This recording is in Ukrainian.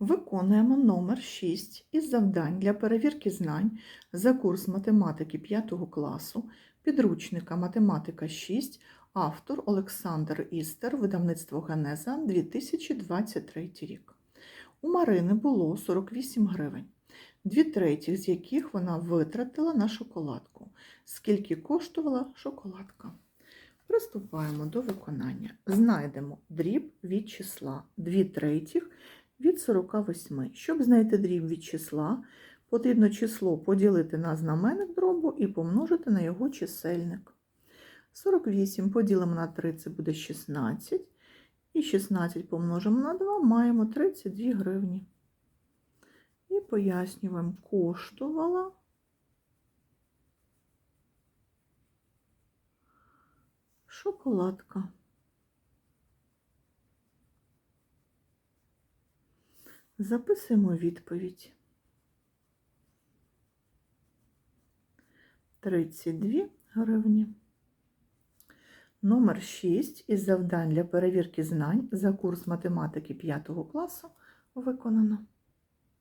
Виконуємо номер 6 із завдань для перевірки знань за курс математики 5 класу, підручника Математика 6, автор Олександр Істер, видавництво Генеза 2023 рік. У Марини було 48 гривень, дві третіх з яких вона витратила на шоколадку. Скільки коштувала шоколадка? Приступаємо до виконання. Знайдемо дріб від числа 2 третіх від 48. Щоб знайти дріб від числа, потрібно число поділити на знаменник дробу і помножити на його чисельник. 48 поділимо на 3, це буде 16. І 16 помножимо на 2, маємо 32 гривні. І пояснюємо, коштувала шоколадка. Записуємо відповідь. 32 гривні. Номер 6 із завдань для перевірки знань за курс математики 5 класу виконано.